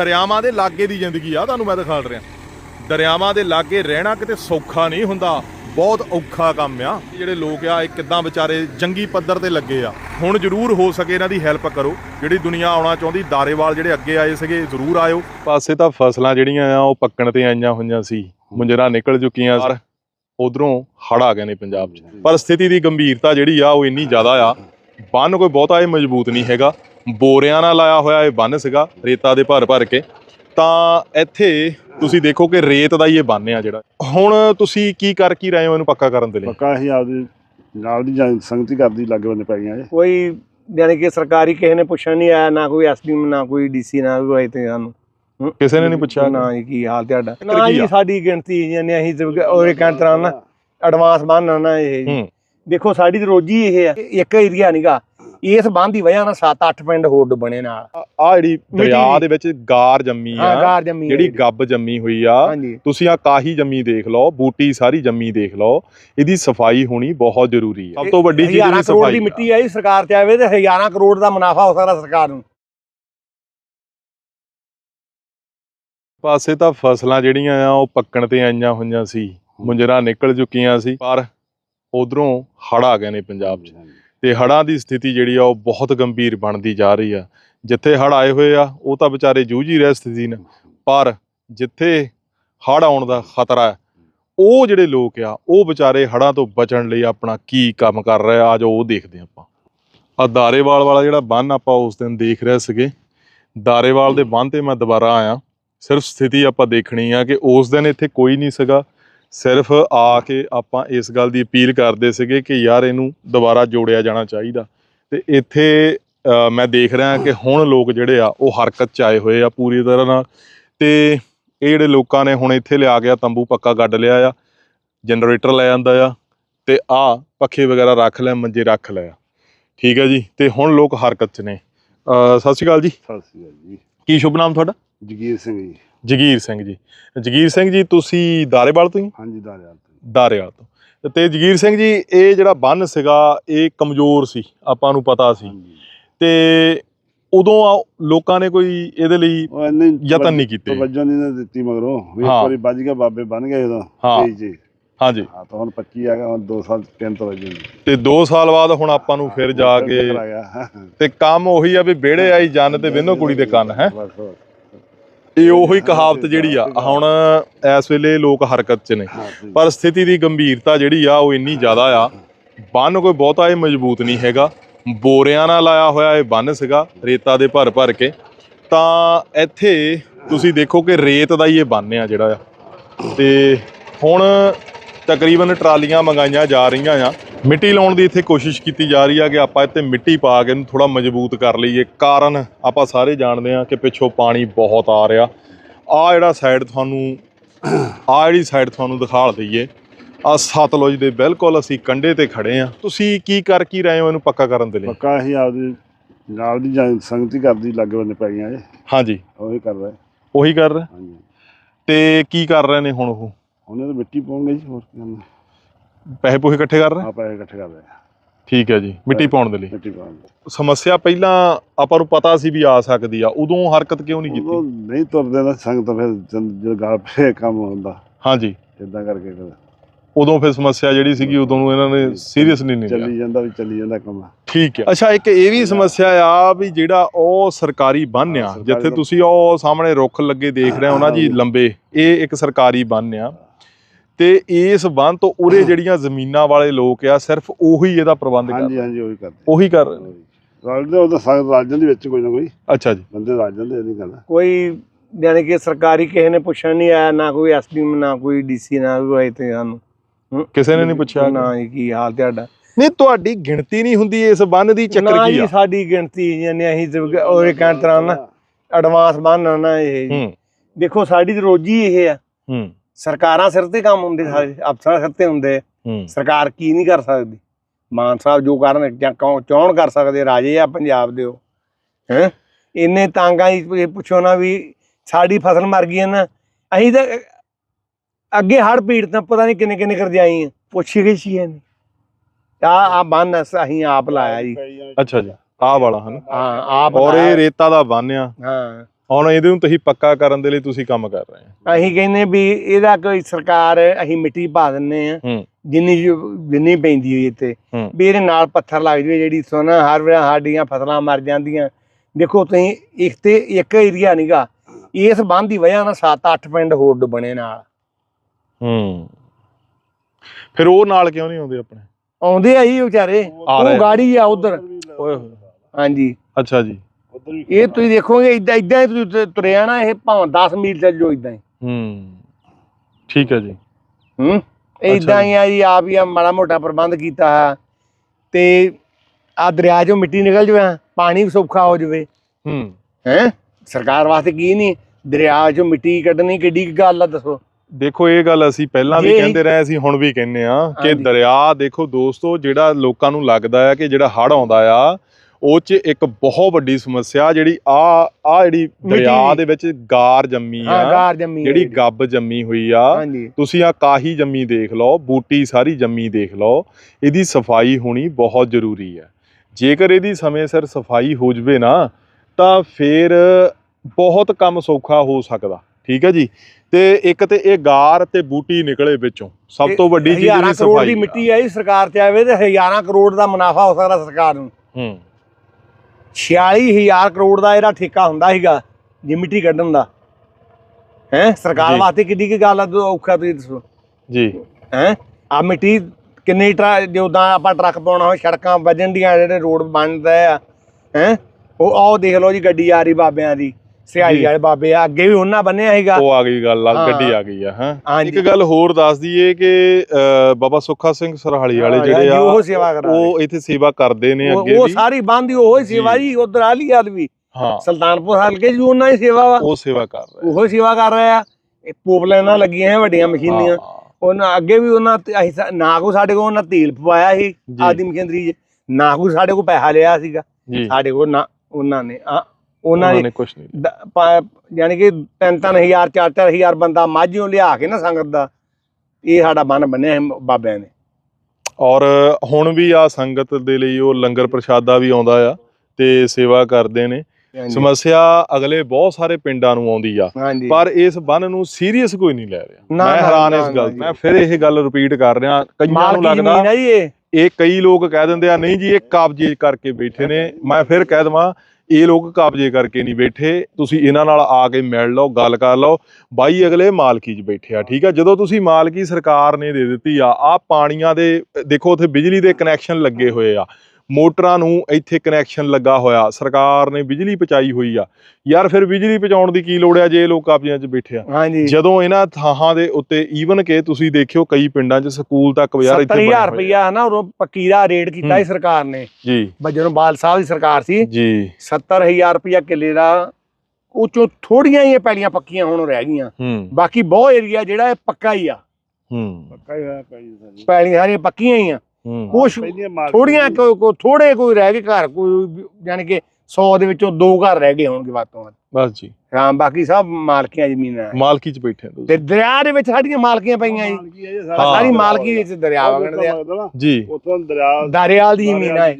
ਦਰਿਆਵਾਂ ਦੇ ਲਾਗੇ ਦੀ ਜ਼ਿੰਦਗੀ ਆ, ਤੁਹਾਨੂੰ ਮੈਂ ਦਿਖਾ ਰਿਹਾ। ਦਰਿਆਵਾਂ ਦੇ ਲਾਗੇ ਰਹਿਣਾ ਕਿਤੇ ਸੌਖਾ ਨਹੀਂ ਹੁੰਦਾ, ਬਹੁਤ ਔਖਾ ਕੰਮ ਆ। ਜਿਹੜੇ ਲੋਕ ਆ, ਇਹ ਕਿੱਦਾਂ ਵਿਚਾਰੇ ਜੰਗੀ ਪੱਧਰ ਤੇ ਲੱਗੇ ਆ। ਹੁਣ ਜ਼ਰੂਰ ਹੋ ਸਕੇ ਇਹਨਾਂ ਦੀ ਹੈਲਪ ਕਰੋ। ਜਿਹੜੀ ਦੁਨੀਆ ਆਉਣਾ ਚਾਹੁੰਦੀ, ਦਾਰੇਵਾਲ ਜਿਹੜੇ ਅੱਗੇ ਆਏ ਸੀਗੇ, ਜ਼ਰੂਰ ਆਇਓ। ਪਾਸੇ ਤਾਂ ਫਸਲਾਂ ਜਿਹੜੀਆਂ ਆ, ਉਹ ਪੱਕਣ ਤੇ ਆਈਆਂ ਹੋਈਆਂ ਸੀ। ਮੁੰਜਰਾ ਨਿਕਲ ਚੁੱਕੀਆਂ ਸਰ ਉਧਰੋਂ ਹੜ ਆ ਗਏ ਨੇ ਪੰਜਾਬ 'ਚ। ਪਰ ਸਥਿਤੀ ਦੀ ਗੰਭੀਰਤਾ ਜਿਹੜੀ ਆ, ਉਹ ਇੰਨੀ ਜ਼ਿਆਦਾ ਆ। ਬੰਨ ਕੋਈ ਬਹੁਤਾ ਇਹ ਮਜ਼ਬੂਤ ਨਹੀਂ ਹੈਗਾ। ਬੋਰਿਆਂ ਨਾਲ ਲਾਇਆ ਹੋਇਆ ਇਹ ਬੰਨ ਸੀਗਾ ਰੇਤਾ ਦੇ ਭਰ ਭਰ ਕੇ। ਤਾਂ ਇੱਥੇ ਤੁਸੀਂ ਦੇਖੋ ਕਿ ਰੇਤ ਦਾ ਹੀ ਇਹ ਬੰਨ ਆ ਜਿਹੜਾ। ਹੁਣ ਤੁਸੀਂ ਕੀ ਕਰ ਕੀ ਰਹੇ ਹੋ ਇਹਨੂੰ ਪੱਕਾ ਕਰਨ ਦੇ ਲਈ? ਪੱਕਾ ਹੀ ਆਪਦੀ ਨਾਲ ਦੀ ਜਾਂ- ਸੰਗਤੀ ਕਰਦੀ ਲੱਗ ਬੰਨੇ ਪੈ ਗਈਆਂ ਇਹ। ਕੋਈ ਯਾਨੀ ਕਿ ਸਰਕਾਰੀ ਕਿਸੇ ਨੇ ਪੁੱਛਣ ਨਹੀਂ ਆਇਆ ਨਾ ਕੋਈ ਐਸਡੀਐਮ ਨਾ ਕੋਈ ਡੀਸੀ ਨਾ ਕੋਈ ਇੱਥੇ ਸਾਨੂੰ? ਕਿਸੇ ਨੇ ਨਹੀਂ ਪੁੱਛਿਆ? ਨਾ ਜੀ ਕੀ ਹਾਲ ਤੁਹਾਡਾ? ਨਾ? ਜੀ ਸਾਡੀ ਗਿਣਤੀ ਜਾਨੇ ਅਸੀਂ ਤੇ ਉਹਦੇ ਕਹਿਣ ਤਰ੍ਹਾਂ ਨਾ ਐਡਵਾਂਸ ਬੰਨ ਨਾ ਇਹ ਦੇਖੋ ਸਾਡੀ ਤੇ ਰੋਜੀ ਇਹ ਆ। ਇੱਕ ਏਰੀਆ ਨਹੀਂਗਾ ਇਸ ਬੰਨ ਦੀ ਵਜ੍ਹਾ ਨਾਲ 7-8 ਪਿੰਡ ਹੋਰ ਡੁੱਬਣੇ ਨਾਲ। ਆ ਜਿਹੜੀ ਦਰਿਆ ਦੇ ਵਿੱਚ ਗਾਰ ਜੰਮੀ ਹਾਂ ਆ ਗਾਰ ਜੰਮੀ ਜਿਹੜੀ ਹੈ। ਗੱਬ ਜੰਮੀ ਹੋਈ ਆ ਤੁਸੀਂ ਆ ਕਾਹੀ ਜੰਮੀ ਦੇਖ ਲਓ ਬੂਟੀ ਸਾਰੀ ਜੰਮੀ ਦੇਖ ਲਓ ਇਹਦੀ ਸਫ਼ਾਈ ਹੋਣੀ ਬਹੁਤ ਜ਼ਰੂਰੀ ਹੈ ਸਭ ਤੋਂ ਵੱਡੀ ਚੀਜ਼ ਕਰੋੜ ਸਫ਼ਾਈ ਦੀ ਆ। ਮਿੱਟੀ ਆਈ ਸਰਕਾਰ ਤੇ ਆਵੇ ਤੇ ਹਜ਼ਾਰਾਂ ਕਰੋੜ ਦਾ ਮੁਨਾਫਾ ਹੋ ਸਕਦਾ ਸਰਕਾਰ ਨੂੰ। ਪਾਸੇ ਤਾਂ ਫਸਲਾਂ ਜਿਹੜੀਆਂ ਆ ਉਹ ਪੱਕਣ ਤੇ ਆਈਆਂ ਹੋਈਆਂ ਸੀ ਮੁੰਜਰਾ ਨਿਕਲ ਚੁੱਕੀਆਂ ਸੀ ਪਰ ਉਧਰੋਂ ਹੜ ਆ ਗਏ ਨੇ ਪੰਜਾਬ 'ਚ। ਤੇ ਹੜਾਂ ਦੀ ਸਥਿਤੀ ਜਿਹੜੀ ਆ ਉਹ ਬਹੁਤ ਗੰਭੀਰ ਬਣਦੀ ਜਾ ਰਹੀ ਆ। ਜਿੱਥੇ ਹੜ ਆਏ ਹੋਏ ਆ, ਉਹ ਤਾਂ ਵਿਚਾਰੇ ਜੂਝ ਹੀ ਰਹੇ ਸਥਿਤੀ ਨਾਲ। ਪਰ ਜਿੱਥੇ ਹੜ ਆਉਣ ਦਾ ਖਤਰਾ ਹੈ, ਉਹ ਜਿਹੜੇ ਲੋਕ ਆ, ਉਹ ਵਿਚਾਰੇ ਹੜਾਂ ਤੋਂ ਬਚਣ ਲਈ ਆਪਣਾ ਕੀ ਕੰਮ ਕਰ ਰਹੇ ਆ ਅੱਜ ਉਹ ਦੇਖਦੇ ਹਾਂ ਆਪਾਂ। ਆ ਦਾਰੇਵਾਲ ਵਾਲਾ ਜਿਹੜਾ ਬੰਨ ਆਪਾਂ ਉਸ ਦਿਨ ਦੇਖ ਰਹੇ ਸੀਗੇ। ਦਾਰੇਵਾਲ ਦੇ ਬੰਨ ਤੇ ਮੈਂ ਦੁਬਾਰਾ ਆਇਆ। ਸਿਰਫ ਸਥਿਤੀ ਆਪਾਂ ਦੇਖਣੀ ਆ ਕਿ ਉਸ ਦਿਨ ਇੱਥੇ ਕੋਈ ਨਹੀਂ ਸੀਗਾ। ਸਿਰਫ ਆ ਕੇ ਆਪਾਂ ਇਸ ਗੱਲ ਦੀ ਅਪੀਲ ਕਰਦੇ ਸੀਗੇ ਕਿ ਯਾਰ ਇਹਨੂੰ ਦੁਬਾਰਾ ਜੋੜਿਆ ਜਾਣਾ ਚਾਹੀਦਾ। ਤੇ ਇੱਥੇ ਮੈਂ ਦੇਖ ਰਿਹਾ ਕਿ ਹੁਣ ਲੋਕ ਜਿਹੜੇ ਆ ਉਹ ਹਰਕਤ ਚ ਆਏ ਹੋਏ ਆ ਪੂਰੀ ਤਰ੍ਹਾਂ ਨਾਲ। ਤੇ ਇਹ ਜਿਹੜੇ ਲੋਕਾਂ ਨੇ ਹੁਣ ਇੱਥੇ ਲਿਆ ਗਿਆ ਤੰਬੂ ਪੱਕਾ ਗੱਡ ਲਿਆ ਆ ਜਨਰੇਟਰ ਲੈ ਜਾਂਦਾ ਆ ਤੇ ਆ ਪੱਖੇ ਵਗੈਰਾ ਰੱਖ ਲੈ ਮੰਜੇ ਰੱਖ ਲਿਆ ਠੀਕ ਹੈ ਜੀ ਤੇ ਹੁਣ ਲੋਕ ਹਰਕਤ ਚ ਨੇ। ਸਤਿ ਸ਼੍ਰੀ ਅਕਾਲ ਜੀ। ਸਤਿ ਸ੍ਰੀ ਅਕਾਲ ਜੀ। ਕੀ ਸ਼ੁਭ ਨਾਮ ਤੁਹਾਡਾ? ਜਗੀਰ ਸਿੰਘ ਜੀ। ਜਗੀਰ ਸਿੰਘ ਜੀ। ਜਗੀਰ ਸਿੰਘ ਜੀ ਤੁਸੀਂ ਦਾਰੇਵਾਲ ਤੋਂ ਹੀ? ਹਾਂਜੀ ਦਾਰਿਆਲ ਤੋਂ ਦਾਰੇਵਾਲ ਤੋਂ। ਤੇ ਜਗੀਰ ਸਿੰਘ ਜੀ ਇਹ ਜਿਹੜਾ ਬੰਨ ਸੀਗਾ ਇਹ ਕਮਜ਼ੋਰ ਸੀ ਆਪਾਂ ਨੂੰ ਪਤਾ ਸੀ। ਤੇ ਉਦੋਂ ਲੋਕਾਂ ਨੇ ਕੋਈ ਇਹਦੇ ਲਈ ਯਤਨ ਨਹੀਂ ਕੀਤੇ। ਤਵੱਜੋ ਨਹੀਂ ਦਿੱਤੀ ਮਗਰੋਂ। ਵੀ ਇੱਕ। ਵਾਰੀ ਵੱਜ ਗਿਆ ਬਾਬੇ ਬਣ ਗਏ ਉਦੋਂ। ਜੀ ਜੀ ਹਾਂਜੀ। ਹਾਂ ਤਾਂ ਹੁਣ 25 ਆ ਗਿਆ ਹੁਣ 2 ਸਾਲ ਤਿੰਨ ਤਵੱਜੋ ਜੀ ਤੇ 2 ਸਾਲ ਬਾਅਦ ਹੁਣ ਆਪਾਂ ਨੂੰ ਫਿਰ ਜਾ ਕੇ ਤੇ ਕੰਮ ਉਹੀ ਆ ਵੀ ਵਿਹੜੇ ਆਈ ਜੰਨ ਤੇ ਵਿੰਨੋ ਕੁੜੀ ਦੇ ਕੰਨ ਹੈ। ਇਹ ਉਹੀ ਕਹਾਵਤ ਜਿਹੜੀ ਆ ਹੁਣ ਇਸ ਵੇਲੇ ਲੋਕ ਹਰਕਤ 'ਚ ਨੇ। ਪਰ ਸਥਿਤੀ ਦੀ ਗੰਭੀਰਤਾ ਜਿਹੜੀ ਆ ਉਹ ਇੰਨੀ ਜ਼ਿਆਦਾ ਆ ਬੰਨ ਕੋਈ ਬਹੁਤਾ ਇਹ ਮਜ਼ਬੂਤ ਨਹੀਂ ਹੈਗਾ। ਬੋਰਿਆਂ ਨਾਲ ਲਾਇਆ ਹੋਇਆ ਇਹ ਬੰਨ ਸੀਗਾ ਰੇਤਾ ਦੇ ਭਰ ਭਰ ਕੇ। ਤਾਂ ਇੱਥੇ ਤੁਸੀਂ ਦੇਖੋ ਕਿ ਰੇਤ ਦਾ ਹੀ ਇਹ ਬੰਨ ਆ ਜਿਹੜਾ ਆ। ਤੇ ਹੁਣ ਤਕਰੀਬਨ ਟਰਾਲੀਆਂ ਮੰਗਾਈਆਂ ਜਾ ਰਹੀਆਂ ਆ। ਮਿੱਟੀ ਲਾਉਣ ਦੀ ਇੱਥੇ ਕੋਸ਼ਿਸ਼ ਕੀਤੀ ਜਾ ਰਹੀ ਆ ਕਿ ਆਪਾਂ ਇੱਥੇ ਮਿੱਟੀ ਪਾ ਕੇ ਇਹਨੂੰ ਥੋੜਾ ਮਜ਼ਬੂਤ ਕਰ ਲਈਏ। ਕਾਰਨ ਆਪਾਂ ਸਾਰੇ ਜਾਣਦੇ ਆ ਕਿ ਪਿੱਛੋਂ ਪਾਣੀ ਬਹੁਤ ਆ ਰਿਹਾ। ਆ ਜਿਹੜਾ ਸਾਈਡ ਤੁਹਾਨੂੰ ਆ ਜਿਹੜੀ ਸਾਈਡ ਤੁਹਾਨੂੰ ਦਿਖਾਲ ਦਈਏ ਆ ਸਤਲੁਜ ਦੇ ਬਿਲਕੁਲ ਅਸੀਂ ਕੰਢੇ ਤੇ ਖੜੇ ਆ ਤੁਸੀਂ ਕੀ ਕਰ ਕੀ ਰਹੇ ਹੋ ਇਹਨੂੰ ਪੱਕਾ ਕਰਨ ਦੇ ਲਈ? ਪੱਕਾ ਹੀ ਆਪਦੀ ਨਾਲ ਦੀ ਜਾਂ- ਸੰਗਤੀ ਕਰਦੀ ਲੱਗ ਬੰਨੇ ਪੈ ਗਈਆਂ ਇਹ। ਹਾਂਜੀ। ਉਹੀ ਕਰ ਰਹੇ। ਉਹੀ ਕਰ ਰਹੇ? ਹਾਂਜੀ। ਤੇ ਕੀ ਕਰ ਰਹੇ ਨੇ ਹੁਣ ਉਹ? ਉਹਨੇ ਤਾਂ ਮਿੱਟੀ ਪਾਉਂਗੇ ਜੀ ਹੋਰ ਕੀ ਕਰਨਾ। ਪੈਸੇ ਪੂਸੇ ਇਕੱਠੇ ਕਰ ਰਹੇ? ਆਪਾਂ ਇਕੱਠੇ ਕਰ ਰਹੇ ਹਾਂ, ਠੀਕ ਹੈ ਜੀ ਮਿੱਟੀ ਪਾਉਣ ਦੇ ਲਈ। ਮਿੱਟੀ ਪਾਉਂਗੇ ਸਮੱਸਿਆ ਪਹਿਲਾਂ ਆਪਾਂ ਨੂੰ ਪਤਾ ਸੀ ਵੀ ਆ ਸਕਦੀ ਆ ਉਦੋਂ ਹਰਕਤ ਕਿਉਂ ਨਹੀਂ ਉਦੋਂ ਕੀਤੀ ਨਹੀਂ ਤੁਰਦੇ ਨਾ ਸੰਗਤ ਫਿਰ ਜਦ ਜਦੋਂ ਗਾਲ ਪੇ ਕੰਮ ਹੁੰਦਾ। ਹਾਂਜੀ ਇਦਾਂ ਕਰਕੇ ਫਿਰ। ਉਦੋਂ ਫਿਰ ਸਮੱਸਿਆ ਜਿਹੜੀ ਸੀਗੀ ਉਦੋਂ ਨੂੰ ਇਹਨਾਂ ਨੇ ਸੀਰੀਅਸ ਨਹੀਂ ਲਿਆ। ਚੱਲੀ ਜਾਂਦਾ ਵੀ ਚੱਲੀ ਜਾਂਦਾ ਕੰਮ। ਠੀਕ ਹੈ। ਅੱਛਾ ਇੱਕ ਇਹ ਵੀ ਸਮੱਸਿਆ ਆ ਵੀ ਜਿਹੜਾ ਉਹ ਸਰਕਾਰੀ ਬੰਨ ਹਾਂ, ਆ ਸਰਕਾਰੀ ਜਿੱਥੇ ਬੰਨ੍ਹ। ਤੁਸੀਂ ਉਹ ਸਾਹਮਣੇ ਰੁੱਖ ਲੱਗੇ ਦੇਖ ਰਹੇ ਹੋ ਨਾ ਜੀ। ਲੰਬੇ ਇਹ ਇੱਕ ਸਰਕਾਰੀ ਬੰਨ ਆ। ਤੇ ਇਸ ਬੰਨ ਤੋਂ ਉਰੇ ਜਿਹੜੀਆਂ ਜ਼ਮੀਨਾਂ ਵਾਲੇ ਲੋਕ ਆ ਸਿਰਫ ਉਹੀ ਇਹਦਾ ਪ੍ਰਬੰਧ ਹਾਂਜੀ ਕਰ ਹਾਂਜੀ ਉਹੀ ਕਰਦੇ ਉਹੀ ਕਰ ਰਹੇ ਨੇ। ਰਲਦੇ ਉਹਦਾ ਸੰਗਤ ਰਲ ਜਾਂਦੀ ਵਿੱਚ ਕੋਈ ਨਾ ਕੋਈ। ਅੱਛਾ ਜੀ। ਬੰਦੇ ਜਾਂਦੇ ਇਹ ਨਹੀਂ ਗੱਲ। ਕੋਈ ਯਾਨੀ ਕਿ ਸਰਕਾਰੀ ਕਿਸੇ ਨੇ ਪੁੱਛਣ ਨਹੀਂ ਆਇਆ ਨਾ ਕੋਈ ਐਸਡੀਐਮ ਨਾ ਕੋਈ ਡੀਸੀ ਨਾ ਕੋਈ ਇੱਥੇ ਸਾਨੂੰ? ਕਿਸੇ ਨੇ ਨਹੀਂ ਪੁੱਛਿਆ? ਨਾ ਕੀ ਹਾਲ ਤੁਹਾਡਾ? ਨਹੀਂ ਤੁਹਾਡੀ ਗਿਣਤੀ ਨਹੀਂ ਹੁੰਦੀ ਇਸ ਬੰਨ ਦੀ ਚੱਕਰ ਨਾ ਕੀ ਜੀ ਆ? ਸਾਡੀ ਗਿਣਤੀ ਜਾਨੇ ਅਸੀਂ ਤੇ ਉਹਦੇ ਕਹਿਣ ਤਰ੍ਹਾਂ ਨਾ ਐਡਵਾਂਸ ਬੰਨ ਨਾ ਇਹ ਦੇਖੋ ਸਾਡੀ ਤੇ ਰੋਜੀ ਇਹ ਆ। ਹੂੰ। ਸਰਕਾਰਾਂ ਸਿਰ ਤੇ ਕੰਮ ਹੁੰਦੇ ਸਾਰੇ ਅਫਸਰਾਂ ਸਿਰ ਤੇ ਹੁੰਦੇ। ਆ। ਸਰਕਾਰ ਕੀ ਨਹੀਂ ਕਰ ਸਕਦੀ? ਮਾਨ ਸਾਹਿਬ ਜੋ ਕਰਨ ਜਾਂ ਚੌਣ ਕਰ ਸਕਦੇ ਰਾਜੇ ਆ ਪੰਜਾਬ ਦੇ ਉਹ। ਹੈ? ਇੰਨੇ ਤਾਂਗਾ ਹੀ ਪੁੱਛੋ ਨਾ ਵੀ ਸਾਡੀ ਫਸਲ ਮਰ ਗਈ ਨਾ ਅਸੀਂ ਤਾਂ ਅੱਗੇ ਹੜ ਪੀੜਤਾਂ ਪਤਾ ਨਹੀਂ ਕਿੰਨੇ ਕਿੰਨੇ ਕਰ ਜਾਈ ਆ। ਪੁੱਛੀ ਗਈ ਸੀ ਇਹਨੇ? ਆ ਆ ਬੰਨ ਅਸੀਂ ਆਪ ਲਾਇਆ ਜੀ। ਅੱਛਾ ਜੀ ਆਹ ਵਾਲਾ ਹਨ। ਹਾਂ ਆਪ ਔਰ ਇਹ। ਰੇਤਾ ਦਾ ਬੰਨ ਆ। ਹਾਂ। ਹੁਣ ਇਹਦੇ ਨੂੰ ਤੁਸੀਂ ਪੱਕਾ ਕਰਨ ਦੇ ਲਈ ਤੁਸੀਂ ਕੰਮ ਕਰ ਰਹੇ ਹੋ। ਅਸੀਂ ਕਹਿੰਦੇ ਵੀ ਇਹਦਾ ਕੋਈ ਸਰਕਾਰ ਅਸੀਂ ਮਿੱਟੀ ਪਾ ਦਿੰਨੇ ਆ ਹੂੰ। ਜਿੰਨੀ ਜਿੰਨੀ ਪੈਂਦੀ ਹੋਈ ਇੱਥੇ। ਹੂੰ। ਵੀ ਇਹਦੇ ਨਾਲ ਪੱਥਰ ਲੱਗ ਜਵੇ ਜਿਹੜੀ ਸੋਨਾ ਹਰ ਵੇਲੇ ਸਾਡੀਆਂ ਫਸਲਾਂ ਮਰ ਜਾਂਦੀਆਂ। ਦੇਖੋ ਤੁਸੀਂ ਇੱਕ ਤੇ ਇੱਕ ਏਰੀਆ ਨਹੀਂਗਾ ਇਸ ਬੰਦ ਦੀ ਵਜ੍ਹਾ ਨਾਲ 7-8 ਪਿੰਡ ਹੋਰ ਡੁੱਬਣੇ ਨਾਲ। ਹੂੰ। ਫਿਰ ਉਹ ਨਾਲ ਕਿਉਂ ਨਹੀਂ ਆਉਂਦੇ ਆਪਣੇ? ਆਉਂਦੇ ਆ ਜੀ ਵਿਚਾਰੇ। ਉਹ ਗਾੜੀ ਆ ਉਧਰ। ਓਏ ਹੋਏ। ਹਾਂਜੀ। ਅੱਛਾ ਜੀ। ਇਹ ਤੁਸੀਂ ਦੇਖੋਗੇ ਇਦਾਂ ਇਦਾਂ ਹੀ ਤੁਸੀਂ ਤੁਰਿਆ ਨਾ ਇਹ ਭਾਵੇਂ 10 ਮੀਲ ਚੱਲ ਜੋ ਇਦਾਂ ਹੀ। ਹੂੰ ਠੀਕ ਹੈ ਜੀ। ਹੂੰ? ਇਦਾਂ ਹੀ ਆ ਜੀ ਆਪ ਹੀ ਆ ਮਾੜਾ ਮੋਟਾ ਪ੍ਰਬੰਧ ਕੀਤਾ ਹੈ ਤੇ ਆ ਦਰਿਆ ਚੋਂ ਮਿੱਟੀ ਨਿਕਲ ਜਾਵੇ ਪਾਣੀ ਵੀ ਸੌਖਾ ਹੋ ਜਾਵੇ। ਹੂੰ। ਹੈ? ਸਰਕਾਰ ਵਾਸਤੇ ਕੀ ਨਹੀਂ ਦਰਿਆ ਚੋਂ ਮਿੱਟੀ ਕੱਢਣੀ ਕਿੱਡੀ ਕੁ ਗੱਲ ਆ ਦੱਸੋ। ਦੇਖੋ ਇਹ ਗੱਲ ਅਸੀਂ ਪਹਿਲਾਂ ਵੀ ਕਹਿੰਦੇ ਰਹੇ ਅਸੀਂ ਹੁਣ ਵੀ ਕਹਿੰਨੇ ਆ ਕਿ। ਦਰਿਆ ਦੇਖੋ ਦੋਸਤੋ ਜਿਹੜਾ ਲੋਕਾਂ ਨੂੰ ਲੱਗਦਾ ਆ ਕਿ ਜਿਹੜਾ ਹੜ ਆਉਂਦਾ ਆ ਉਹ 'ਚ ਇੱਕ ਬਹੁਤ ਵੱਡੀ ਸਮੱਸਿਆ ਜਿਹੜੀ ਆ ਆ ਜਿਹੜੀ ਦਰਿਆ। ਦੇ ਵਿੱਚ ਗਾਰ ਜੰਮੀ ਆ ਜਿਹੜੀ ਗੱਬ ਜੰਮੀ ਹੋਈ ਆ ਤੁਸੀਂ ਆ ਕਾਹੀ ਜੰਮੀ ਦੇਖ ਲਓ ਬੂਟੀ ਸਾਰੀ ਜੰਮੀ ਦੇਖ ਲਓ ਇਹਦੀ ਸਫ਼ਾਈ ਹੋਣੀ ਬਹੁਤ ਜ਼ਰੂਰੀ ਹੈ ਜੇਕਰ ਇਹਦੀ ਸਮੇਂ ਸਿਰ ਸਫ਼ਾਈ ਹੋ ਜਵੇ ਨਾ ਤਾਂ ਫਿਰ ਬਹੁਤ ਕੰਮ ਸੌਖਾ ਹੋ ਸਕਦਾ ਠੀਕ ਹੈ ਜੀ? ਤੇ ਇੱਕ ਤੇ ਇਹ ਗਾਰ ਤੇ ਬੂਟੀ ਨਿਕਲੇ ਵਿੱਚੋਂ ਸਭ ਤੋਂ ਵੱਡੀ ਚੀਜ਼ ਕਰੋੜ ਸਫ਼ਾਈ ਦੀ ਆ। ਮਿੱਟੀ ਆਈ ਸਰਕਾਰ ਤੇ ਆਵੇ ਤੇ ਹਜ਼ਾਰਾਂ ਕਰੋੜ ਦਾ ਮੁਨਾਫਾ ਹੋ ਸਕਦਾ ਸਰਕਾਰ ਨੂੰ। ਹੂੰ। 46000 ਕਰੋੜ ਦਾ ਇਹਦਾ ਠੇਕਾ ਹੁੰਦਾ ਸੀਗਾ ਜੇ ਮਿੱਟੀ ਕੱਢਣ ਦਾ। ਹੈ ਸਰਕਾਰ। ਵਾਸਤੇ ਕਿੱਡੀ ਕੀ ਗੱਲ ਆ ਔਖਾ ਤੁਸੀਂ ਦੱਸੋ। ਜੀ। ਹੈ ਆ ਮਿੱਟੀ ਕਿੰਨੀ ਟਰਾ ਜਿੱਦਾਂ ਆਪਾਂ ਟਰੱਕ ਪਾਉਣਾ ਹੋਵੇ ਸੜਕਾਂ ਵੱਜਣ ਦੀਆਂ ਜਿਹੜੇ ਰੋਡ ਬਣਦੇ ਆ ਹੈ ਉਹ ਆਹ ਦੇਖ ਲਓ ਜੀ ਗੱਡੀ ਆ ਰਹੀ ਬਾਬਿਆਂ ਦੀ। ਜੀ। ਵਾਲੇ ਬਾਬੇ ਆ ਅੱਗੇ ਵੀ ਉਹਨਾਂ ਬੰਨਿਆ ਸੀਗਾ। ਉਹ ਆ ਗਈ ਗੱਲ ਆ ਹਾਂ। ਗੱਡੀ ਆ ਗਈ ਆ ਹਾਂ। ਇੱਕ ਗੱਲ ਹੋਰ ਦੱਸ ਦਈਏ ਕਿ ਬਾਬਾ ਸੁੱਖਾ ਸਿੰਘ ਸਰਹਾਲੀ ਵਾਲੇ ਜਿਹੜੇ ਆ ਉਹ ਇੱਥੇ ਸੇਵਾ ਕਰਦੇ ਨੇ ਅੱਗੇ ਉਹ ਸਾਰੀ ਬੰਦ ਹੀ ਉਹ ਹੀ ਸੇਵਾ ਜੀ। ਜੀ ਉਧਰ ਆਲੀ ਵੀ ਹਾਂ। ਸੁਲਤਾਨਪੁਰ ਹਲਕੇ ਵੀ ਉਹਨਾਂ ਦੀ ਸੇਵਾ ਵਾ। ਉਹ ਸੇਵਾ ਕਰ ਰਹੇ। ਉਹੋ ਸੇਵਾ ਕਰ ਰਹੇ ਇਹ ਪੋਪਲਾਈਨਾਂ ਲੱਗੀਆਂ ਹੈ ਵੱਡੀਆਂ ਮਸ਼ੀਨੀਆਂ। ਹਾਂ। ਉਹਨਾਂ ਅੱਗੇ ਵੀ ਉਹਨਾਂ ਅਸੀਂ ਨਾ ਕੋ ਸਾਡੇ ਕੋਲ ਉਹਨਾਂ ਤੇਲ ਪਵਾਇਆ ਸੀ ਜੀ। ਆਦੀ ਮਸ਼ੀਨਰੀ 'ਚ। ਨਾ ਕੋ ਸਾਡੇ ਕੋਲ ਪੈਸਾ ਲਿਆ ਸੀਗਾ। ਜੀ। ਸਾਡੇ ਕੋਲ ਨਾ ਉਹਨਾਂ ਨੇ ਆ ਉਹਨਾਂ ਨੇ ਕੁਝ ਨਹੀਂ ਦ- ਪਾ- ਯਾਨੀ ਕਿ ਤਿੰਨ ਤਿੰਨ ਹਜ਼ਾਰ ਚਾਰ ਚਾਰ ਹਜ਼ਾਰ ਬੰਦਾ ਮਾਝਿਓਂ ਲਿਆ ਕੇ ਨਾ ਸੰਗਤ ਦਾ ਇਹ ਸਾਡਾ ਬੰਨ ਬੰਨਿਆ ਸੀ ਬਾਬਿਆਂ ਨੇ। ਔਰ ਹੁਣ ਵੀ ਆ ਸੰਗਤ ਦੇ ਲਈ ਉਹ ਲੰਗਰ ਪ੍ਰਸ਼ਾਦਾ ਵੀ ਆਉਂਦਾ ਆ ਤੇ ਸੇਵਾ ਕਰਦੇ ਨੇ। ਸਮੱਸਿਆ ਅਗਲੇ ਬਹੁਤ ਸਾਰੇ ਪਿੰਡਾਂ ਨੂੰ ਆਉਂਦੀ ਆ ਹਾਂਜੀ। ਪਰ ਇਸ ਬੰਨ ਨੂੰ ਸੀਰੀਅਸ ਕੋਈ ਨਹੀਂ ਲੈ ਰਿਹਾ। ਨਾ, ਮੈਂ ਨਾ, ਹੈਰਾਨ ਨਾ, ਇਸ ਨਾ ਗੱਲ ਜੀ। ਮੈਂ ਫਿਰ ਇਹ ਗੱਲ ਰਿਪੀਟ ਕਰ ਰਿਹਾ ਕਈਆਂ ਮਾਲਕੀ ਨੂੰ ਲੱਗਦਾ ਜ਼ਮੀਨ ਹੈ ਜੀ ਇਹ। ਇਹ ਕਈ ਲੋਕ ਕਹਿ ਦਿੰਦੇ ਆ ਨਹੀਂ ਜੀ ਇਹ ਕਬਜ਼ੇ ਕਰਕੇ ਬੈਠੇ ਨੇ। ਮੈਂ ਫਿਰ ਕਹਿ ਦਵਾਂ ਇਹ ਲੋਕ ਕਬਜ਼ੇ ਕਰਕੇ ਨਹੀਂ ਬੈਠੇ। ਤੁਸੀਂ ਇਹਨਾਂ ਨਾਲ ਆ ਕੇ ਮਿਲ ਲਓ, ਗੱਲ ਕਰ ਲਓ। ਬਾਈ ਅਗਲੇ ਮਾਲਕੀ 'ਚ ਬੈਠੇ ਆ, ਠੀਕ ਆ? ਜਦੋਂ ਤੁਸੀਂ ਮਾਲਕੀ ਸਰਕਾਰ ਨੇ ਦੇ ਦਿੱਤੀ ਆ ਆ ਪਾਣੀਆਂ ਦੇ, ਦੇਖੋ ਉੱਥੇ ਬਿਜਲੀ ਦੇ ਕਨੈਕਸ਼ਨ ਲੱਗੇ ਹੋਏ ਆ। ਮੋਟਰਾਂ ਨੂੰ ਇੱਥੇ ਕਨੈਕਸ਼ਨ ਲੱਗਾ ਹੋਇਆ। ਸਰਕਾਰ ਨੇ ਬਿਜਲੀ ਪਹੁੰਚਾਈ ਹੋਈ ਆ। ਯਾਰ ਫਿਰ ਬਿਜਲੀ ਪਹੁੰਚਾਉਣ ਦੀ ਕੀ ਲੋੜ ਆ ਜੇ ਲੋਕ ਕਬਜ਼ਿਆਂ 'ਚ ਬੈਠੇ ਆ? ਹਾਂਜੀ। ਜਦੋਂ ਇਹਨਾਂ ਥਾਂ ਦੇ ਉੱਤੇ ਈਵਨ ਕਿ ਤੁਸੀਂ ਦੇਖਿਓ ਕਈ ਪਿੰਡਾਂ 'ਚ ਸਕੂਲ ਤੱਕ ਯਾਰ ਇੱਥੇ ਬਣੇ 70000 ਹੋਏ ਆ। ਰੁਪਇਆ ਹੈ ਨਾ ਉਦੋਂ ਪੱਕੀ ਦਾ ਰੇਟ ਕੀਤਾ ਸੀ ਹੂੰ। ਸਰਕਾਰ ਨੇ। ਜੀ। ਜਦੋਂ ਬਾਲ ਸਾਹਿਬ ਦੀ ਸਰਕਾਰ ਸੀ ਜੀ। 70000 ਰੁਪਇਆ ਕਿੱਲੇ ਦਾ ਉਹ ਚੋਂ ਥੋੜੀਆਂ ਹੀ ਇਹ ਪੈਲੀਆਂ ਪੱਕੀਆਂ ਹੁਣ ਰਹਿ ਗਈਆਂ। ਬਾਕੀ ਬਹੁਤ ਏਰੀਆ ਜਿਹੜਾ ਇਹ ਪੱਕਾ ਹੀ ਆ। ਹੂੰ। ਪੱਕਾ ਹੀ ਹੋਇਆ ਪੈਲੀਆਂ ਸਾਰੀਆਂ ਪੱਕੀਆਂ ਹੀ ਆ। ਹੂੰ। ਕੁਛ ਥੋੜੀਆਂ ਕੋਈ ਕੋਈ ਥੋੜੇ ਕੋਈ ਰਹਿ ਗਏ ਘਰ ਕੋਈ ਯਾਨੀ ਕਿ 100 ਦੇ ਵਿੱਚੋਂ ਦੋ ਘਰ ਰਹਿ ਗਏ ਹੋਣਗੇ ਵੱਧ ਤੋਂ ਵੱਧ। ਬਸ ਜੀ। ਹਾਂ ਬਾਕੀ ਸਭ ਮਾਲਕੀਆਂ ਜ਼ਮੀਨਾਂ। ਮਾਲਕੀ 'ਚ ਬੈਠੇ ਤੇ ਦਰਿਆ ਦੇ ਵਿੱਚ ਸਾਡੀਆਂ ਮਾਲਕੀਆਂ ਪਈਆਂ ਜੀ। ਸਾਰੀ ਮਾਲਕੀ ਵਿੱਚ ਦਰਿਆ ਵਗਣਦੇ ਆ। ਜੀ। ਉਥੋਂ ਦਰਿਆ ਦਾਰੇਵਾਲ ਦੀ ਜ਼ਮੀਨ ਹੈ।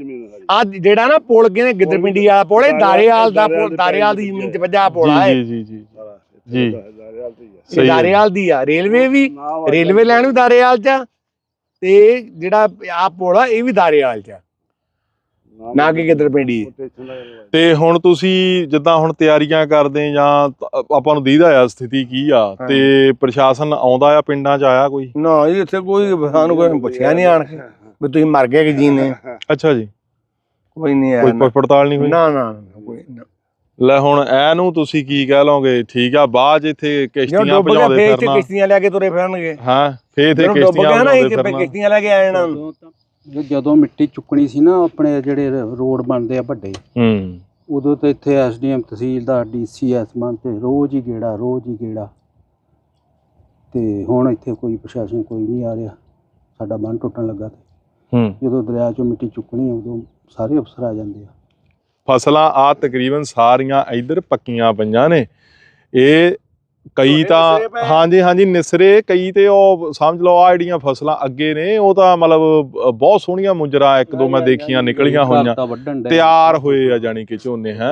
ਆ ਜਿਹੜਾ ਨਾ ਪੁਲ ਕਹਿੰਦੇ ਗਿੱਦਰਪਿੰਡੀ ਵਾਲਾ ਪੁਲ ਇਹ ਦਾਰੇਵਾਲ ਦਾ ਪੁਲ ਦਾਰੇਵਾਲ ਦੀ ਜ਼ਮੀਨ 'ਚ ਵੱਜਾ ਪੁਲ ਆ ਜੀ ਜੀ ਜੀ। ਜੀ। ਦਰਿਆ ਤੇ ਹੀ ਹੈ। ਸਹੀ ਇਹ ਹੈ। ਦਾਰੇਵਾਲ ਦੀ ਆ। ਰੇਲਵੇ ਵੀ ਰੇਲਵੇ ਲਾਈਨ ਵੀ ਦਾਰੇਵਾਲ 'ਚ ਆ। ਤੇ ਜਿਹੜਾ ਆ ਪੁਲ ਆ ਇਹ ਵੀ ਦਾਰੇਵਾਲ 'ਚ ਆ। ਨਾ ਕਿ ਦਾ ਹੋਇਆ। ਤੇ ਹੁਣ ਤੁਸੀਂ ਜਿੱਦਾਂ ਹੁਣ ਤਿਆਰੀਆਂ ਕਰਦੇ ਜਾਂ ਆਪਾਂ ਨੂੰ ਦੀਦਾ ਆ ਸਥਿਤੀ ਕੀ ਆ? ਤੇ ਪ੍ਰਸ਼ਾਸਨ ਆਉਂਦਾ ਆ ਪਿੰਡਾਂ 'ਚ ਆਇਆ ਕੋਈ? ਨਾ ਜੀ ਇੱਥੇ ਕੋਈ ਸਾਨੂੰ ਕੋਈ ਪੁੱਛਿਆ ਨਹੀਂ ਆਣ ਕੇ ਵੀ ਤੁਸੀਂ ਮਰ ਗਏ ਕਿ ਜੀਨੇ। ਅੱਛਾ ਜੀ। ਕੋਈ ਨਹੀਂ ਆਇਆ ਕੋਈ ਪੜਤਾਲ ਨਹੀਂ ਹੋਈ? ਨਾ ਨਾ ਨਾ, ਕੋਈ ਨਾ। ਲੈ ਹੁਣ ਐਨੂੰ ਤੁਸੀਂ ਕੀ ਕਹਿ ਲਓਗੇ? ਠੀਕ ਆ ਬਾਅਦ 'ਚ ਇੱਥੇ ਜਦੋਂ ਕਿਸ਼ਤੀਆਂ ਭਜਾਉਂਦੇ ਫੇਰ ਤੇ ਫਿਰਨਾ। ਕਿਸ਼ਤੀਆਂ ਲੈ ਕੇ ਤੁਰੇ ਫਿਰਨਗੇ। ਹਾਂ ਫੇਰ ਡੁੱਬ ਕਿਸ਼ਤੀਆਂ ਨਾ ਭਜਾਉਂਦੇ ਫਿਰਨਾ। ਕਿਸ਼ਤੀਆਂ ਲੈ ਕੇ ਆ ਜਾਣਾ। ਜਦੋਂ ਮਿੱਟੀ ਚੁੱਕਣੀ ਸੀ ਨਾ ਆਪਣੇ ਜਿਹੜੇ ਰੋਡ ਬਣਦੇ ਆ ਵੱਡੇ ਹੂੰ। ਉਦੋਂ ਤੇ ਇੱਥੇ ਐਸਡੀਐਮ ਤਹਿਸੀਲਦਾਰ ਡੀਸੀ ਐਸਮਾਨ ਤੇ ਰੋਜ਼ ਹੀ ਗੇੜਾ ਰੋਜ਼ ਹੀ ਗੇੜਾ। ਤੇ ਹੁਣ ਇੱਥੇ ਕੋਈ ਪ੍ਰਸ਼ਾਸਨ ਕੋਈ ਨਹੀਂ ਆ ਰਿਹਾ। ਸਾਡਾ ਬੰਨ ਟੁੱਟਣ ਲੱਗਾ ਤੇ। ਹੂੰ। ਜਦੋਂ ਦਰਿਆ ਚੋਂ ਮਿੱਟੀ ਚੁੱਕਣੀ ਆ ਉਦੋਂ ਸਾਰੇ ਅਫਸਰ ਆ ਜਾਂਦੇ ਆ। ਫਸਲਾਂ ਆ ਤਕਰੀਬਨ ਸਾਰੀਆਂ ਇੱਧਰ ਪੱਕੀਆਂ ਪਈਆਂ ਨੇ ਇਹ ਕਈ ਤਾਂ। ਹਾਂਜੀ ਹਾਂਜੀ ਨਿਸਰੇ ਕਈ ਤੇ ਉਹ ਸਮਝ ਲਓ ਆ ਜਿਹੜੀਆਂ ਫਸਲਾਂ ਅੱਗੇ ਨੇ ਉਹ ਤਾਂ ਮਤਲਬ ਬਹੁਤ ਸੋਹਣੀਆਂ ਮੁੰਜਰਾ ਇੱਕ ਦੋ ਮੈਂ ਦੇਖੀਆਂ ਨਿਕਲੀਆਂ ਹੋਈਆਂ। ਤਿਆਰ ਹੋਏ ਆ ਜਾਨੀ ਕਿ ਝੋਨੇ ਹੈ।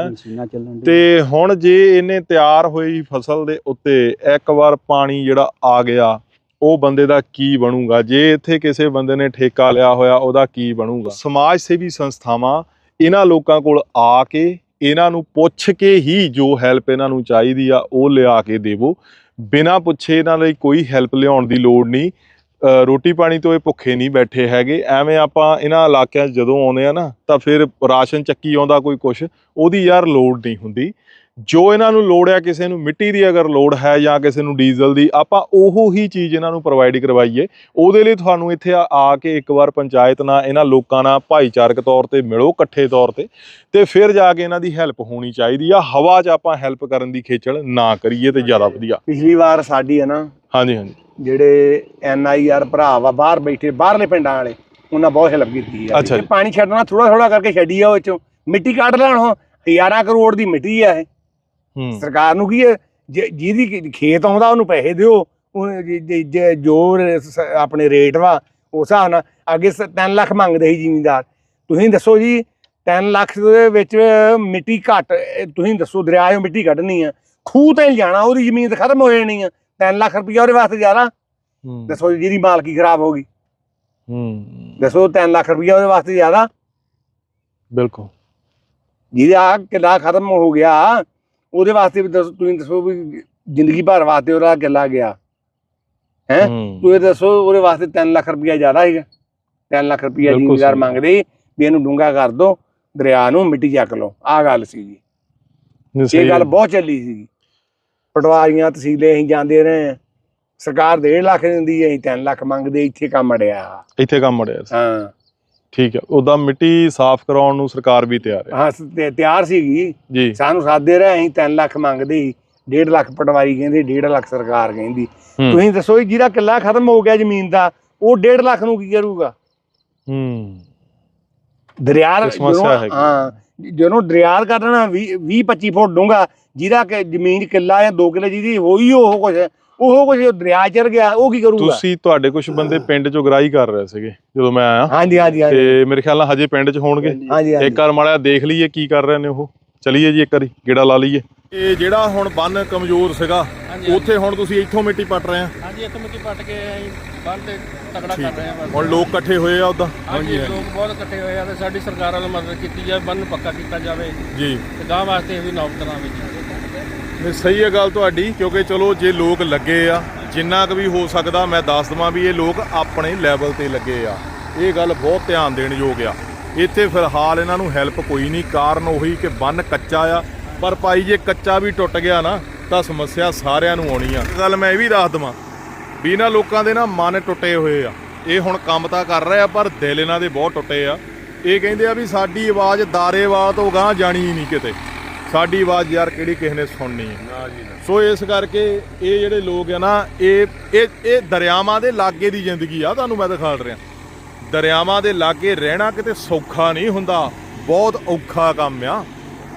ਤੇ ਹੁਣ ਜੇ ਇਹਨੇ ਤਿਆਰ ਹੋਈ ਫਸਲ ਦੇ ਉੱਤੇ ਇੱਕ ਵਾਰ ਪਾਣੀ ਜਿਹੜਾ ਆ ਗਿਆ ਉਹ ਬੰਦੇ ਦਾ ਕੀ ਬਣੂਗਾ ਜੇ ਇੱਥੇ ਕਿਸੇ ਬੰਦੇ ਨੇ ਠੇਕਾ ਲਿਆ ਹੋਇਆ ਉਹਦਾ ਕੀ ਬਣੂਗਾ ਸਮਾਜ ਸੇਵੀ ਸੰਸਥਾਵਾਂ ਇਹਨਾਂ ਲੋਕਾਂ ਕੋਲ ਆ ਕੇ ਇਹਨਾਂ ਨੂੰ ਪੁੱਛ ਕੇ ਹੀ ਜੋ ਹੈਲਪ ਇਹਨਾਂ ਨੂੰ ਚਾਹੀਦੀ ਆ, ਉਹ ਲਿਆ ਕੇ ਦੇਵੋ। ਬਿਨਾਂ ਪੁੱਛੇ ਇਹਨਾਂ ਲਈ ਕੋਈ ਹੈਲਪ ਲਿਆਉਣ ਦੀ ਲੋੜ ਨਹੀਂ। ਰੋਟੀ ਪਾਣੀ ਤੋਂ ਇਹ ਭੁੱਖੇ ਨਹੀਂ ਬੈਠੇ ਹੈਗੇ। ਐਵੇਂ ਆਪਾਂ ਇਹਨਾਂ ਇਲਾਕਿਆਂ 'ਚ ਜਦੋਂ ਆਉਂਦੇ ਆ ਨਾ, ਤਾਂ ਫਿਰ ਰਾਸ਼ਨ ਚੱਕੀ ਆਉਂਦਾ ਕੋਈ ਕੁਛ, ਉਹਦੀ ਯਾਰ ਲੋੜ ਨਹੀਂ ਹੁੰਦੀ। ਜੋ ਇਹਨਾਂ ਨੂੰ ਲੋੜ ਹੈ ਕਿਸੇ ਨੂੰ ਮਿੱਟੀ ਦੀ ਅਗਰ ਲੋੜ ਹੈ ਜਾਂ ਕਿਸੇ ਨੂੰ ਡੀਜ਼ਲ ਦੀ ਆਪਾਂ ਉਹੋ ਹੀ ਚੀਜ਼ ਇਹਨਾਂ ਨੂੰ ਪ੍ਰੋਵਾਈਡ ਕਰਵਾਈਏ। ਉਹਦੇ ਲਈ ਤੁਹਾਨੂੰ ਇੱਥੇ ਆ ਕੇ ਇੱਕ ਵਾਰ ਪੰਚਾਇਤ ਨਾਲ ਇਹਨਾਂ ਲੋਕਾਂ ਨਾਲ ਭਾਈਚਾਰਕ ਤੌਰ ਤੇ ਮਿਲੋ ਇਕੱਠੇ ਤੌਰ ਤੇ। ਤੇ ਫਿਰ ਜਾ ਕੇ ਇਹਨਾਂ ਦੀ ਹੈਲਪ ਹੋਣੀ ਚਾਹੀਦੀ ਆ। ਹਵਾ 'ਚ ਆਪਾਂ ਹੈਲਪ ਕਰਨ ਦੀ ਖੇਚਲ ਨਾ ਕਰੀਏ ਤੇ ਜ਼ਿਆਦਾ ਵਧੀਆ। ਪਿਛਲੀ ਵਾਰ ਸਾਡੀ ਹੈ ਨਾ ਹਾਂਜੀ ਹਾਂਜੀ। ਜਿਹੜੇ ਐਨ ਆਈ ਆਰ ਭਰਾ ਵਾ ਬਾਹਰ ਬੈਠੇ ਬਾਹਰਲੇ ਪਿੰਡਾਂ ਵਾਲੇ ਉਹਨਾਂ ਬਹੁਤ ਹੈਲਪ ਕੀਤੀ ਆ। ਪਾਣੀ ਛੱਡਣਾ ਥੋੜਾ ਥੋੜਾ ਕਰਕੇ ਛੱਡੀ ਆ ਉਹ ਚੋਂ। ਮਿੱਟੀ ਕੱਢ ਲੈਣ ਉਹ 11 ਕਰੋੜ ਦੀ ਮਿੱਟੀ ਆ ਇਹ। ਹੂੰ ਸਰਕਾਰ ਨੂੰ ਕੀ ਹੈ? ਜਿਹਦੀ ਖੇਤ ਆਉਂਦਾ ਉਹਨੂੰ ਪੈਸੇ ਦਿਓ। ਉਹ ਜੇ- ਆਪਣੇ ਰੇਟ ਵਾ ਉਸ ਹਿਸਾਬ ਨਾਲ ਅੱਗੇ 3 ਲੱਖ ਮੰਗਦੇ ਸੀ ਜ਼ਿਮੀਂਦਾਰ। ਤੁਸੀਂ ਦੱਸੋ ਜੀ 3 ਲੱਖ ਦੇ ਵਿੱਚ ਮਿੱਟੀ ਘੱਟ ਤੁਸੀਂ ਦੱਸੋ ਦਰਿਆ 'ਚੋਂ ਮਿੱਟੀ ਕੱਢਣੀ ਆ। ਖੂਹ ਤੇ ਜਾਣਾ ਉਹਦੀ ਜ਼ਮੀਨ ਖਤਮ ਹੋ ਜਾਣੀ ਆ। 3 ਲੱਖ ਰੁਪਈਆ ਉਹਦੇ ਵਾਸਤੇ ਜ਼ਿਆਦਾ। ਦੱਸੋ ਜੀ, ਜਿਹਦੀ ਮਾਲਕੀ ਖਰਾਬ ਹੋ ਗਈ। ਹੂੰ। ਦੱਸੋ 3 ਲੱਖ ਰੁਪਈਆ ਉਹਦੇ ਵਾਸਤੇ ਜ਼ਿਆਦਾ। ਬਿਲਕੁਲ। ਜਿਹਦਾ ਕਿੱਲਾ ਖਤਮ ਹੋ ਗਿਆ ਉਹਦੇ ਵਾਸਤੇ ਵੀ ਦੱਸੋ ਤੁਸੀਂ ਦੱਸੋ ਵੀ ਜ਼ਿੰਦਗੀ ਭਰ ਵਾਸਤੇ ਉਹਦਾ ਕਿੱਲਾ ਗਿਆ। ਹੈਂ? ਤੂੰ ਇਹ ਦੱਸੋ ਉਹਦੇ ਵਾਸਤੇ 3 ਲੱਖ ਰੁਪਈਆ ਜ਼ਿਆਦਾ ਹੈਗਾ 3 ਲੱਖ ਬਿਲਕੁਲ ਜ਼ਿਮੀਦਾਰ। ਮੰਗਦੇ ਵੀ ਇਹਨੂੰ ਡੂੰਗਾ ਕਰ ਦੋ ਦਰਿਆ ਨੂੰ ਮਿੱਟੀ ਚੱਕ ਲਓ। ਆਹ ਗੱਲ ਸੀ ਜੀ ਇਹ ਗੱਲ ਬਹੁਤ ਚੱਲੀ ਸੀ ਪਟਵਾਰੀਆਂ ਤਹਿਸੀਲੇ ਅਸੀਂ ਜਾਂਦੇ ਰਹੇ। ਸਰਕਾਰ 1.5 ਲੱਖ ਦਿੰਦੀ ਹੈ ਅਸੀਂ 3 ਲੱਖ ਮੰਗਦੇ ਇੱਥੇ ਕੰਮ ਅੜਿਆ। ਇੱਥੇ ਕੰਮ ਅੜਿਆ ਹਾਂ। ਠੀਕ ਹੈ ਉਹਦਾ ਮਿੱਟੀ ਸਾਫ਼ ਕਰਾਉਣ ਨੂੰ ਸਰਕਾਰ ਵੀ ਤਿਆਰ ਹੈ। ਹਾਂ ਤੇ ਤਿਆਰ ਸੀਗੀ। ਜੀ। ਸਾਨੂੰ ਸਾਦੇ ਰਹੇ ਅਸੀਂ 3 ਲੱਖ ਮੰਗਦੇ ਸੀ 1.5 ਲੱਖ ਪਟਵਾਰੀ ਕਹਿੰਦੇ 1.5 ਲੱਖ ਸਰਕਾਰ ਕਹਿੰਦੀ। ਤੁਸੀਂ ਦੱਸੋ ਜੀ, ਜਿਹਦਾ ਕਿੱਲਾ ਖਤਮ ਹੋ ਗਿਆ ਜ਼ਮੀਨ ਦਾ ਉਹ 1.5 ਲੱਖ ਨੂੰ ਕੀ ਕਰੂਗਾ? ਹੂੰ। ਦਰਿਆ ਇਹ ਸਮੱਸਿਆ ਜਦੋਂ- ਹੈਗੀ। ਹਾਂ ਜਦੋਂ ਦਰਿਆ ਕੱਢਣਾ 20 25 ਫੁੱਟ ਡੂੰਗਾ ਜਿਹਦਾ ਕਿ ਜ਼ਮੀਨ ਕਿੱਲਾ ਜਾਂ 2 ਕਿੱਲੇ ਜਿਹਦੀ ਹੋਈ ਉਹ ਕੁਝ ਉਹ ਕੁਝ ਦਰਿਆ ਚਰ ਗਿਆ ਉਹ ਕੀ ਕਰੂਗਾ? ਤੁਸੀਂ ਤੁਹਾਡੇ ਕੁਝ ਬੰਦੇ ਪਿੰਡ ਚੋਂ ਗਰਾਈ ਕਰ ਰਹੇ ਸੀਗੇ ਜਦੋਂ ਮੈਂ ਆਇਆ। ਹਾਂਜੀ ਹਾਂਜੀ ਹਾਂਜੀ। ਤੇ ਮੇਰੇ ਖਿਆਲ ਨਾਲ ਹਜੇ ਪਿੰਡ 'ਚ ਹੋਣਗੇ। ਹਾਂਜੀ ਹਾਂਜੀ। ਇੱਕ ਵਾਰ ਮਾੜਾ ਦੇਖ ਲਈਏ ਕੀ ਕਰ ਰਹੇ ਨੇ ਉਹ। ਚਲੀਏ ਜੀ ਇੱਕ ਵਾਰੀ ਗੇੜਾ ਲਾ ਲਈਏ। ਇਹ ਜਿਹੜਾ ਹੁਣ ਬੰਨ ਕਮਜ਼ੋਰ ਸੀਗਾ ਉੱਥੇ ਹੁਣ ਤੁਸੀਂ ਇੱਥੋਂ ਮਿੱਟੀ ਪੱਟ ਰਹੇ ਆ? ਹਾਂਜੀ ਇੱਥੇ ਮਿੱਟੀ ਪੱਟ ਕੇ ਬੰਨ ਤੇ ਤਕੜਾ ਕਰ ਰਹੇ ਹਾਂ ਬਸ ਹੁਣ ਲੋਕ ਇਕੱਠੇ ਹੋਏ ਆ ਉਦਾਂ? ਹਾਂਜੀ ਲੋਕ ਬਹੁਤ ਇਕੱਠੇ ਹੋਏ ਆ ਤੇ ਸਾਡੀ ਸਰਕਾਰ ਵੱਲੋਂ ਮਦਦ ਕੀਤੀ ਜਾਵੇ ਬੰਨ ਪੱਕਾ ਕੀਤਾ ਜਾਵੇ। ਜੀ। ਤੇ ਗਾਂ ਵਾਸਤੇ ਇਹ ਵੀ ਨੌਬਤਾਂ ਵਿੱਚ ਨਹੀਂ, ਸਹੀ ਹੈ ਗੱਲ ਤੁਹਾਡੀ, ਕਿਉਂਕਿ ਚਲੋ ਜੇ ਲੋਕ ਲੱਗੇ ਆ, ਜਿੰਨਾ ਕੁ ਵੀ ਹੋ ਸਕਦਾ, ਮੈਂ ਦੱਸ ਦਵਾਂ ਵੀ ਇਹ ਲੋਕ ਆਪਣੇ ਲੈਵਲ ਤੇ ਲੱਗੇ ਆ। ਇਹ ਗੱਲ ਬਹੁਤ ਧਿਆਨ ਦੇਣ ਯੋਗ ਆ। ਇੱਥੇ ਫਿਲਹਾਲ ਇਹਨਾਂ ਨੂੰ ਹੈਲਪ ਕੋਈ ਨਹੀਂ, ਕਾਰਨ ਉਹੀ ਕਿ ਬੰਨ ਕੱਚਾ ਆ। ਪਰ ਭਾਈ, ਜੇ ਕੱਚਾ ਵੀ ਟੁੱਟ ਗਿਆ ਨਾ, ਤਾਂ ਸਮੱਸਿਆ ਸਾਰਿਆਂ ਨੂੰ ਆਉਣੀ ਆ। ਗੱਲ ਮੈਂ ਇਹ ਵੀ ਦੱਸ ਦਵਾਂ ਵੀ ਇਹਨਾਂ ਲੋਕਾਂ ਦੇ ਨਾ ਮਨ ਟੁੱਟੇ ਹੋਏ ਆ। ਇਹ ਹੁਣ ਕੰਮ ਤਾਂ ਕਰ ਰਹੇ ਆ, ਪਰ ਦਿਲ ਇਹਨਾਂ ਦੇ ਬਹੁਤ ਟੁੱਟੇ ਆ। ਇਹ ਕਹਿੰਦੇ ਆ ਵੀ ਸਾਡੀ ਆਵਾਜ਼ ਦਾਰੇਵਾਲ ਤੋਂ ਗਾਂ ਜਾਣੀ ਹੀ ਨਹੀਂ ਕਿਤੇ। ਸਾਡੀ ਆਵਾਜ਼ ਯਾਰ ਕਿਹੜੀ ਕਿਸੇ ਨੇ ਸੁਣਨੀ? ਹੈ ਸੋ ਇਸ ਕਰਕੇ ਇਹ ਜਿਹੜੇ ਲੋਕ ਆ ਨਾ ਇਹ ਇਹ ਇਹ ਦਰਿਆਵਾਂ ਦੇ ਲਾਗੇ ਦੀ ਜ਼ਿੰਦਗੀ ਆ ਤੁਹਾਨੂੰ ਮੈਂ ਦਿਖਾ ਰਿਹਾ। ਦਰਿਆਵਾਂ ਦੇ ਲਾਗੇ ਰਹਿਣਾ ਕਿਤੇ ਸੌਖਾ ਨਹੀਂ ਹੁੰਦਾ ਬਹੁਤ ਔਖਾ ਕੰਮ ਆ।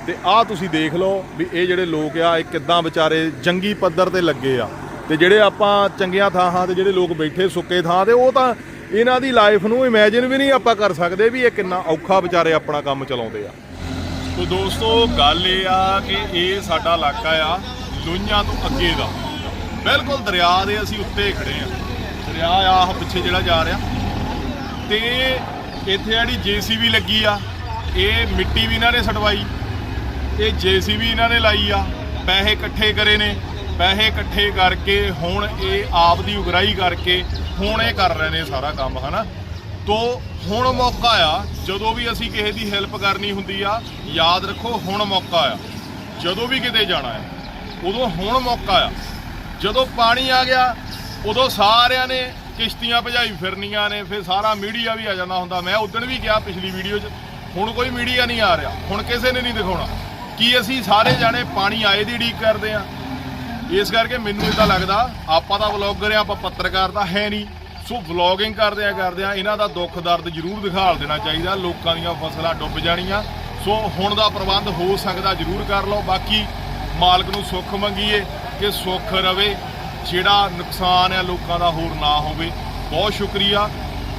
ਤੇ ਆਹ ਤੁਸੀਂ ਦੇਖ ਲਓ ਵੀ ਇਹ ਜਿਹੜੇ ਲੋਕ ਆ ਇਹ ਕਿੱਦਾਂ ਵਿਚਾਰੇ ਜੰਗੀ ਪੱਧਰ ਤੇ ਲੱਗੇ ਆ। ਤੇ ਜਿਹੜੇ ਆਪਾਂ ਚੰਗੀਆਂ ਥਾਂ ਤੇ ਜਿਹੜੇ ਲੋਕ ਬੈਠੇ ਸੁੱਕੇ ਥਾਂ ਤੇ ਉਹ ਤਾਂ ਇਹਨਾਂ ਦੀ ਲਾਈਫ ਨੂੰ ਇਮੇਜਿਨ ਵੀ ਨਹੀਂ ਆਪਾਂ ਕਰ ਸਕਦੇ ਵੀ ਇਹ ਕਿੰਨਾ ਔਖਾ ਵਿਚਾਰੇ ਆਪਣਾ ਕੰਮ ਚਲਾਉਂਦੇ ਆ। ਤੋ ਦੋਸਤੋ, ਗੱਲ ਇਹ ਆ ਕਿ ਇਹ ਸਾਡਾ ਇਲਾਕਾ ਆ, ਲੁਈਆਂ ਤੋਂ ਅੱਗੇ ਦਾ। ਬਿਲਕੁਲ ਦਰਿਆ ਦੇ ਅਸੀਂ ਉੱਤੇ ਖੜੇ ਆ। ਦਰਿਆ ਆਹ ਪਿੱਛੇ ਜਿਹੜਾ ਜਾ ਰਿਹਾ। ਤੇ ਇੱਥੇ ਜਿਹੜੀ ਜੀਸੀਬੀ ਲੱਗੀ ਆ, ਇਹ ਮਿੱਟੀ ਵੀ ਇਹਨਾਂ ਨੇ ਸਟਵਾਈ। ਇਹ ਜੀਸੀਬੀ ਇਹਨਾਂ ਨੇ ਲਾਈ ਆ। ਪੈਸੇ ਇਕੱਠੇ ਕਰੇ ਨੇ। ਪੈਸੇ ਇਕੱਠੇ ਕਰਕੇ ਹੁਣ ਇਹ ਆਪ ਦੀ ਉਗਰਾਈ ਕਰਕੇ ਹੁਣ ਇਹ ਕਰ ਰਹੇ ਨੇ ਸਾਰਾ ਕੰਮ, ਹਨਾ? ਤੋ ਹੁਣ ਮੌਕਾ ਆ, ਜਦੋਂ ਵੀ ਅਸੀਂ ਕਿਸੇ ਦੀ ਹੈਲਪ ਕਰਨੀ ਹੁੰਦੀ ਆ, ਯਾਦ ਰੱਖੋ ਹੁਣ ਮੌਕਾ ਆ। ਜਦੋਂ ਵੀ ਕਿਤੇ ਜਾਣਾ ਹੈ ਉਦੋਂ ਹੁਣ ਮੌਕਾ ਆ। ਜਦੋਂ ਪਾਣੀ ਆ ਗਿਆ, ਉਦੋਂ ਸਾਰਿਆਂ ਨੇ ਕਿਸ਼ਤੀਆਂ ਭਜਾਈ ਫਿਰਨੀਆਂ ਨੇ, ਫਿਰ ਸਾਰਾ ਮੀਡੀਆ ਵੀ ਆ ਜਾਂਦਾ ਹੁੰਦਾ। ਮੈਂ ਉਦੋਂ ਵੀ ਕਿਹਾ ਪਿਛਲੀ ਵੀਡੀਓ 'ਚ, ਹੁਣ ਕੋਈ ਮੀਡੀਆ ਨਹੀਂ ਆ ਰਿਹਾ। ਹੁਣ ਕਿਸੇ ਨੇ ਨਹੀਂ ਦਿਖਾਉਣਾ। ਕੀ ਅਸੀਂ ਸਾਰੇ ਜਾਣੇ ਪਾਣੀ ਆਏ ਦੀ ਉਡੀਕ ਕਰਦੇ ਆ? ਇਸ ਕਰਕੇ ਮੈਨੂੰ ਇਦਾਂ ਲੱਗਦਾ, ਆਪਾਂ ਤਾਂ ਵਲੌਗਰ ਆ, ਆਪਾਂ ਪੱਤਰਕਾਰ ਤਾਂ ਹੈ ਨਹੀਂ। ਸੋ ਵਲੌਗਿੰਗ ਕਰਦਿਆਂ ਕਰਦਿਆਂ ਇਹਨਾਂ ਦਾ ਦੁੱਖ ਦਰਦ ਜ਼ਰੂਰ ਦਿਖਾਲ ਦੇਣਾ ਚਾਹੀਦਾ। ਲੋਕਾਂ ਦੀਆਂ ਫਸਲਾਂ ਡੁੱਬ ਜਾਣੀਆਂ। ਸੋ ਹੁਣ ਦਾ ਪ੍ਰਬੰਧ ਹੋ ਸਕਦਾ ਜ਼ਰੂਰ ਕਰ ਲਓ। ਬਾਕੀ ਮਾਲਕ ਨੂੰ ਸੁੱਖ ਮੰਗੀਏ ਕਿ ਸੁੱਖ ਰਵੇ। ਜਿਹੜਾ ਨੁਕਸਾਨ ਆ ਲੋਕਾਂ ਦਾ ਹੋਰ ਨਾ ਹੋਵੇ। ਬਹੁਤ ਸ਼ੁਕਰੀਆ।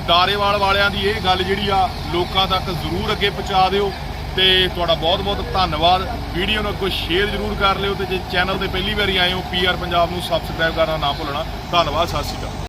ਡਾਰੇਵਾਲ ਵਾਲਿਆਂ ਦੀ ਇਹ ਗੱਲ ਜਿਹੜੀ ਆ, ਲੋਕਾਂ ਤੱਕ ਜ਼ਰੂਰ ਅੱਗੇ ਪਹੁੰਚਾ ਦਿਓ। ਤੇ ਤੁਹਾਡਾ ਬਹੁਤ ਬਹੁਤ ਧੰਨਵਾਦ। ਵੀਡੀਓ ਨੂੰ ਕੋਈ ਸ਼ੇਅਰ ਜ਼ਰੂਰ ਕਰ ਲਿਓ ਤੇ ਜੇ ਚੈਨਲ ਤੇ ਪਹਿਲੀ ਵਾਰੀ ਆਏ ਹੋ ਪੀਆਰ ਪੰਜਾਬ ਨੂੰ ਸਬਸਕ੍ਰਾਈਬ ਕਰਨਾ ਨਾ ਭੁੱਲਣਾ। ਧੰਨਵਾਦ, ਸਤਿ ਸ਼੍ਰੀ ਅਕਾਲ।